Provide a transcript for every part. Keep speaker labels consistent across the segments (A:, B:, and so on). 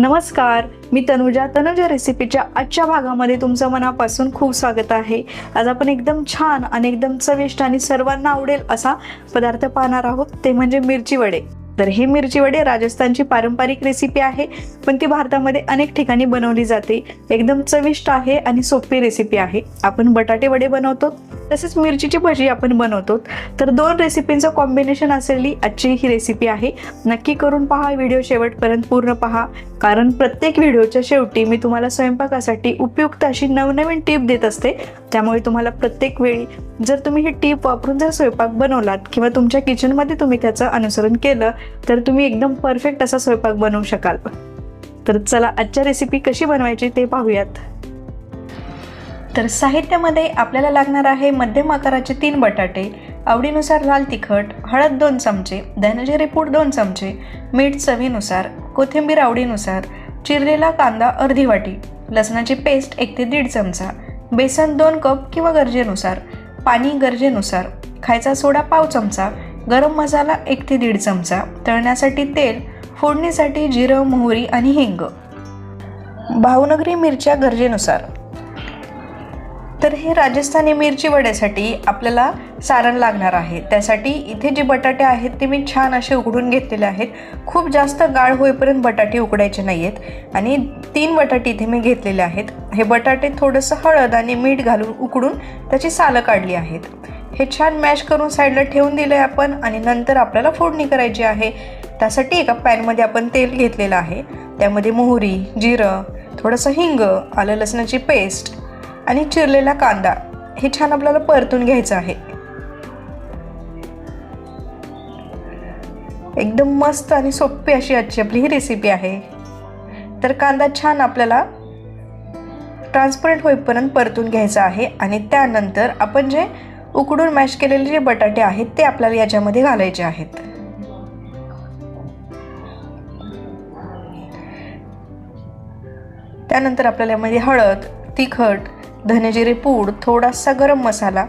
A: नमस्कार मी तनुजा. तनुजा रेसिपीच्या आजच्या भागामध्ये तुमचं मनापासून खूप स्वागत आहे. आज आपण एकदम छान आणि एकदम चविष्ट आणि सर्वांना आवडेल असा पदार्थ पाहणार आहोत ते म्हणजे मिरची वडे. तर हे मिरची वडे राजस्थानची पारंपरिक रेसिपी आहे. पण ती भारतामध्ये अनेक ठिकाणी बनवली जाते. एकदम चविष्ट आहे आणि सोपी रेसिपी आहे. आपण बटाटे वडे बनवतो. तसेच मिरचीची भजी आपण बनवतो. तर दोन रेसिपींचं कॉम्बिनेशन असलेली आजची ही रेसिपी आहे. नक्की करून पहा. व्हिडिओ शेवटपर्यंत पूर्ण पहा. कारण प्रत्येक व्हिडिओच्या शेवटी मी तुम्हाला स्वयंपाकासाठी उपयुक्त अशी नवनवीन टीप देत असते. त्यामुळे तुम्हाला प्रत्येक वेळी जर तुम्ही ही टीप वापरून जर स्वयंपाक बनवलात किंवा तुमच्या किचनमध्ये तुम्ही त्याचं अनुसरण केलं तर तुम्ही एकदम परफेक्ट असा स्वयंपाक बनवू शकाल. तर चला आजच्या रेसिपी कशी बनवायची ते पाहूयात. तर साहित्यामध्ये आपल्याला लागणार आहे मध्यम आकाराचे तीन बटाटे आवडीनुसार लाल तिखट हळद दोन चमचे धनजिरे पूड दोन चमचे मीठ चवीनुसार कोथिंबीर आवडीनुसार चिरलेला कांदा अर्धी वाटी लसणाची पेस्ट एक ते दीड चमचा बेसन दोन कप किंवा गरजेनुसार पाणी गरजेनुसार खायचा सोडा पाव चमचा गरम मसाला एक ते दीड चमचा तळण्यासाठी तेल फोडणीसाठी जिरं मोहरी आणि हिंग. भावनगरी मिरच्या गरजेनुसार. तर हे राजस्थानी मिरची वड्यासाठी आपल्याला सारण लागणार आहे. त्यासाठी इथे जे बटाटे आहेत ते मी छान असे उकडून घेतलेले आहेत. खूप जास्त गाळ होईपर्यंत बटाटे उकडायचे नाही आहेत आणि तीन बटाटे इथे मी घेतलेले आहेत. हे बटाटे थोडंसं हळद आणि मीठ घालून उकडून त्याची सालं काढली आहेत. हे छान मॅश करून साईडला ठेवून दिलं आहे आपण आणि नंतर आपल्याला फोडणी करायची आहे. त्यासाठी एका पॅनमध्ये आपण तेल घेतलेलं आहे. त्यामध्ये मोहरी जिरं थोडंसं हिंग आलं लसणाची पेस्ट आणि चिरलेला कांदा. हे छान आपल्याला परतून घ्यायचं आहे. एकदम मस्त आणि सोपी अशी आजची आपली ही रेसिपी आहे. तर कांदा छान आपल्याला ट्रान्सपरंट होईपर्यंत परतून घ्यायचा आहे आणि त्यानंतर आपण जे उकडून मॅश केलेले जे बटाटे आहेत ते आपल्याला याच्यामध्ये घालायचे आहेत. त्यानंतर आपल्याला यामध्ये हळद तिखट धनेजिरे पूड थोडासा गरम मसाला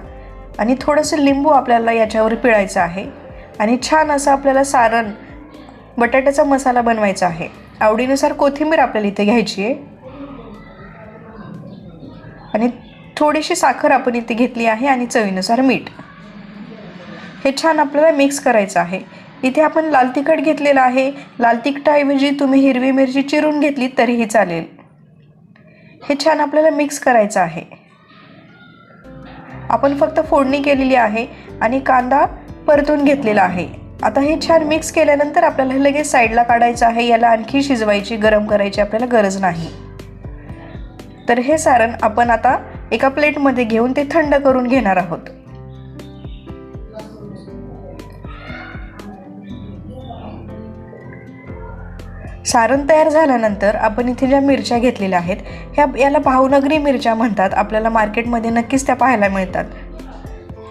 A: आणि थोडंसं लिंबू आपल्याला याच्यावर पिळायचं आहे. आणि छान असं आपल्याला सारण बटाट्याचा मसाला बनवायचा आहे. आवडीनुसार कोथिंबीर आपल्याला इथे घ्यायची आहे. आणि थोडीशी साखर आपण इथे घेतली आहे आणि चवीनुसार मीठ. हे छान आपल्याला मिक्स करायचं आहे. इथे आपण लाल तिखट घेतलेलं आहे. लाल तिखटाऐवजी तुम्ही हिरवी मिरची चिरून घेतली तरीही चालेल. हे छान आपल्याला मिक्स करायचं आहे. आपण फक्त फोडणी केलेली आहे आणि कांदा परतून घेतलेला आहे. आता हे छान मिक्स केल्यानंतर आपल्याला हे लगेच साईडला काढायचं आहे. याला आणखी शिजवायची गरम करायची आपल्याला गरज नाही. तर हे सारण आपण आता एका प्लेटमध्ये घेऊन ते थंड करून घेणार आहोत. सारण तयार झाल्यानंतर आपण इथे ज्या मिरच्या घेतलेल्या आहेत ह्या याला भावनगरी मिरच्या म्हणतात. आपल्याला मार्केटमध्ये नक्कीच त्या पाहायला मिळतात.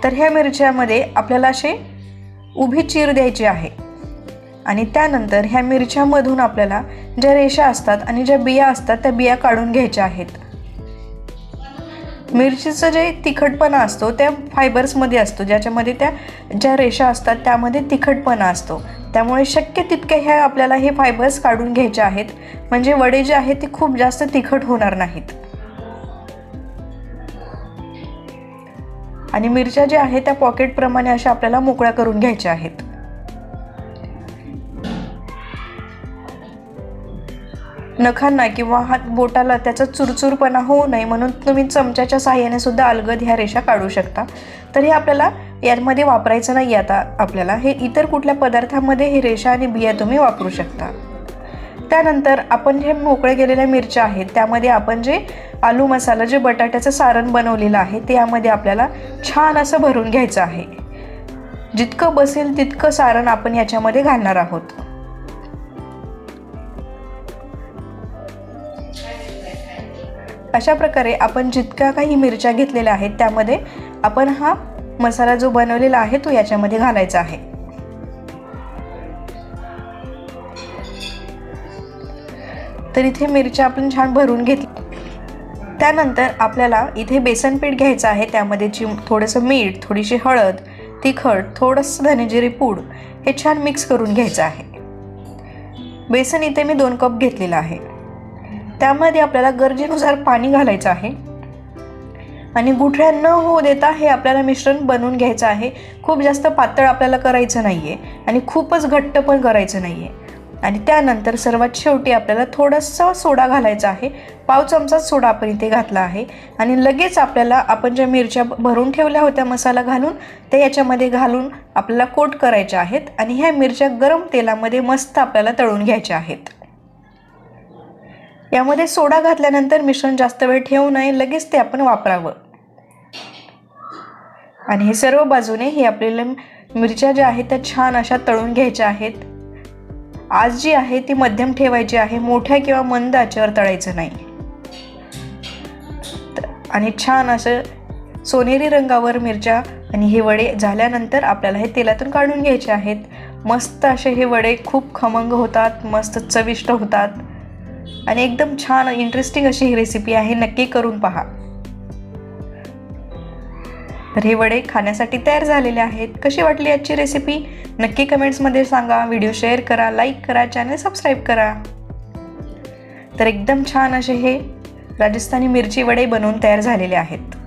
A: तर ह्या मिरच्यामध्ये आपल्याला असे उभी चीर द्यायची आहे. आणि त्यानंतर ह्या मिरच्यामधून आपल्याला ज्या रेषा असतात आणि ज्या बिया असतात त्या बिया काढून घ्यायच्या आहेत. मिरचीचं जे तिखटपणा असतो त्या फायबर्समध्ये असतो ज्याच्यामध्ये त्या ज्या रेषा असतात त्यामध्ये तिखटपणा असतो. त्यामुळे शक्य तितके ह्या आपल्याला हे फायबर्स काढून घ्यायचे आहेत. म्हणजे वडे जे आहेत ते खूप जास्त तिखट होणार नाहीत. आणि मिरच्या ज्या आहेत त्या पॉकेटप्रमाणे अशा आपल्याला मोकळ्या करून घ्यायच्या आहेत. नखांना किंवा हात बोटाला त्याचा चुरचुरपणा होऊ नये म्हणून तुम्ही चमच्याच्या साह्याने सुद्धा अलगद ह्या रेषा काढू शकता. तर हे आपल्याला यामध्ये वापरायचं नाही आता आपल्याला. हे इतर कुठल्या पदार्थामध्ये हे रेषा आणि बिया तुम्ही वापरू शकता. त्यानंतर आपण जे मोकळे गेलेल्या मिरच्या आहेत त्यामध्ये आपण जे आलू मसाला जे बटाट्याचं सारण बनवलेलं आहे ते यामध्ये आपल्याला छान असं भरून घ्यायचं आहे. जितकं बसेल तितकं सारण आपण याच्यामध्ये घालणार आहोत. अशा प्रकारे आपण जितक्या काही मिरच्या घेतलेल्या आहेत त्यामध्ये आपण हा मसाला जो बनवलेला आहे तो याच्यामध्ये घालायचा आहे. तर इथे मिरच्या आपण छान भरून घेतली त्यानंतर आपल्याला इथे बेसन पीठ घ्यायचं आहे त्यामध्ये जी थोडंसं मीठ थोडीशी हळद तिखट थोडंसं धनेजिरी पूड हे छान मिक्स करून घ्यायचं आहे. बेसन इथे मी दोन कप घेतलेलं आहे. त्यामध्ये आपल्याला गरजेनुसार पाणी घालायचं आहे. आणि गुठळ्या न होऊ देता हे आपल्याला मिश्रण बनवून घ्यायचं आहे. खूप जास्त पातळ आपल्याला करायचं नाही आहे आणि खूपच घट्ट पण करायचं नाही आहे आणि त्यानंतर सर्वात शेवटी आपल्याला थोडासा सोडा घालायचा आहे. पाव चमचा सोडा आपण इथे घातला आहे. आणि लगेच आपल्याला आपण ज्या मिरच्या भरून ठेवल्या होत्या मसाला घालून ते याच्यामध्ये घालून आपल्याला कोट करायच्या आहेत. आणि ह्या मिरच्या गरम तेलामध्ये मस्त आपल्याला तळून घ्यायच्या आहेत. यामध्ये सोडा घातल्यानंतर मिश्रण जास्त वेळ ठेवू नये लगेच ते आपण वापरावं. आणि हे सर्व बाजूने हे आपल्याला मिरच्या ज्या आहेत त्या छान अशा तळून घ्यायच्या आहेत. आज जी आहे ती मध्यम ठेवायची आहे मोठ्या किंवा मंद आचेवर तळायचं नाही. आणि छान असं सोनेरी रंगावर मिरच्या आणि हे वडे झाल्यानंतर आपल्याला हे तेलातून काढून घ्यायचे आहेत. मस्त असे हे वडे खूप खमंग होतात मस्त चविष्ट होतात. आणि एकदम छान इंटरेस्टिंग अशी ही रेसिपी आहे. नक्की करून पहा. तर हे वडे खाण्यासाठी तयार झालेले आहेत. कशी वाटली आजची रेसिपी नक्की कमेंट्समध्ये सांगा. व्हिडिओ शेअर करा लाईक करा चॅनल सबस्क्राईब करा. तर एकदम छान असे हे राजस्थानी मिरची वडे बनवून तयार झालेले आहेत.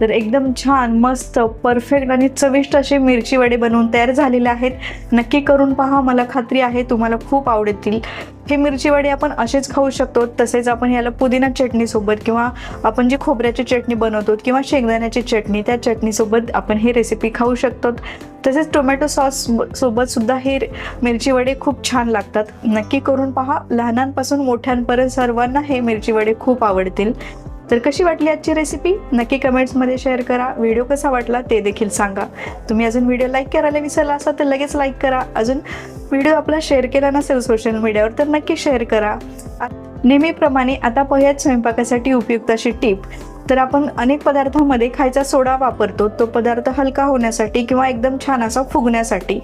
A: तर एकदम छान मस्त परफेक्ट आणि चविष्ट असे मिरची वडे बनवून तयार झालेले आहेत. नक्की करून पहा मला खात्री आहे तुम्हाला खूप आवडतील. हे मिरची वडे आपण असेच खाऊ शकतो तसेच आपण याला पुदिना चटणीसोबत किंवा आपण जी खोबऱ्याची चटणी बनवतो किंवा शेंगदाण्याची चटणी त्या चटणीसोबत आपण ही रेसिपी खाऊ शकतो. तसेच टोमॅटो सॉस सोबत सुद्धा हे मिरची वडे खूप छान लागतात. नक्की करून पहा लहानांपासून मोठ्यांपर्यंत सर्वांना हे मिरची वडे खूप आवडतील. तर कशी वाटली आजची रेसिपी नक्की कमेंट्समध्ये शेअर करा. व्हिडिओ कसा वाटला ते देखील सांगा. तुम्ही अजून व्हिडिओ लाईक करायला विसरला असाल तर लगेच लाईक करा. अजून व्हिडिओ आपला शेअर केला नसेल सोशल मीडियावर तर नक्की शेअर करा. आ- नेहमीप्रमाणे आता पोह्यात स्वयंपाकासाठी उपयुक्त अशी टीप तर आपण अनेक पदार्थांमध्ये खायचा सोडा वापरतो. तो पदार्थ हलका होण्यासाठी किंवा एकदम छान असा फुगण्यासाठी.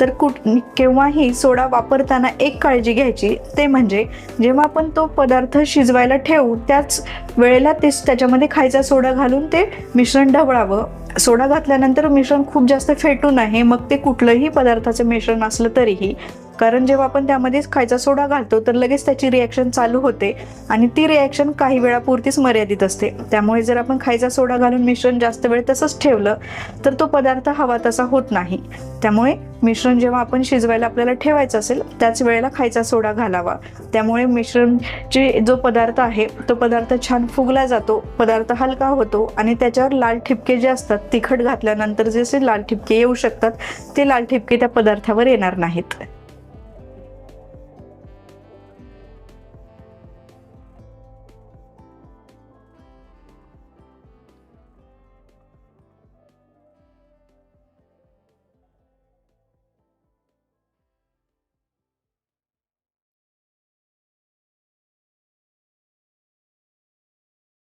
A: तर कुठ केव्हाही सोडा वापरताना एक काळजी घ्यायची ते म्हणजे जेव्हा आपण तो पदार्थ शिजवायला ठेवू त्याच वेळेला तेच त्याच्यामध्ये खायचा सोडा घालून ते मिश्रण ढवळावं. सोडा घातल्यानंतर मिश्रण खूप जास्त फेटू नये मग ते कुठलंही पदार्थाचं मिश्रण असलं तरीही. कारण जेव्हा आपण त्यामध्ये खायचा सोडा घालतो तर लगेच त्याची रिॲक्शन चालू होते. आणि ती रिॲक्शन काही वेळापुरतीच मर्यादित असते. त्यामुळे जर आपण खायचा सोडा घालून मिश्रण जास्त वेळ तसंच ठेवलं तर तो पदार्थ हवा तसा होत नाही. त्यामुळे मिश्रण जेव्हा आपण शिजवायला आपल्याला ठेवायचं असेल त्याच वेळेला खायचा सोडा घालावा. त्यामुळे मिश्रणचे जो पदार्थ आहे तो पदार्थ छान फुगला जातो पदार्थ हलका होतो आणि त्याच्यावर लाल ठिपके जे असतात तिखट घातल्यानंतर जसे लाल ठिपके येऊ शकतात ते लाल ठिपके त्या पदार्थावर येणार नाहीत.